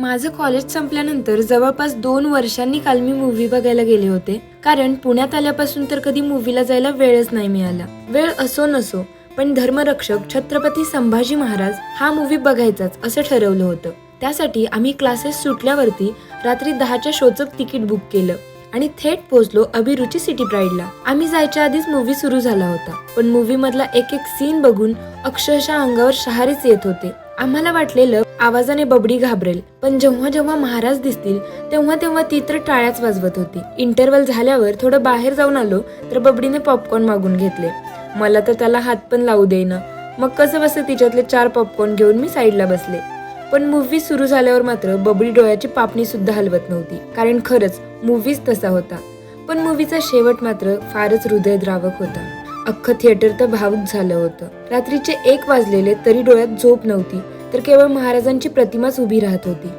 माझं कॉलेज संपल्यानंतर जवळपास दोन वर्षांनी काल मी मूवी बघायला गेले होते. कारण पुण्यात आल्यापासून तर कधी मूवीला जायला वेळच नाही मिळाला. वेळ असो नसो पण धर्मरक्षक छत्रपती संभाजी महाराज हा मूवी बघायचाच असं ठरवलं होतं. त्यासाठी आम्ही क्लासेस सुटल्यावरती रात्री दहाच्या शोचं तिकीट बुक केलं आणि थेट पोहोचलो अभिरुची सिटी प्राईडला आम्ही जायच्या आधीच मूवी सुरू झाला होता. पण मूवी मधला एक एक सीन बघून अक्षरशः अंगावर शहारेच येत होते. आम्हाला वाटलेलं आवाजाने बबडी घाबरेल पण जेव्हा जेव्हा महाराज दिसतील तेव्हा तेव्हा ती तर टाळ्याच वाजवत होती. इंटरवल झाल्यावर थोडं बाहेर जाऊन आलो तर बबडीने पॉपकॉर्न मागून घेतले. मला तर त्याला हात पण लावू देईना. मग कसं बसं तिच्यातले चार पॉपकॉर्न घेऊन मी साईडला बसले. पण मूव्ही सुरू झाल्यावर मात्र बबडी डोळ्याची पापणी सुद्धा हलवत नव्हती. कारण खरंच मूव्हीच तसा होता. पण मूवीचा शेवट मात्र फारच हृदयद्रावक होता. अख्खं थिएटर तर भावुक झालं होतं. रात्रीचे एक वाजलेले तरी डोळ्यात झोप नव्हती तर केवळ महाराजांची प्रतिमाच उभी राहत होती.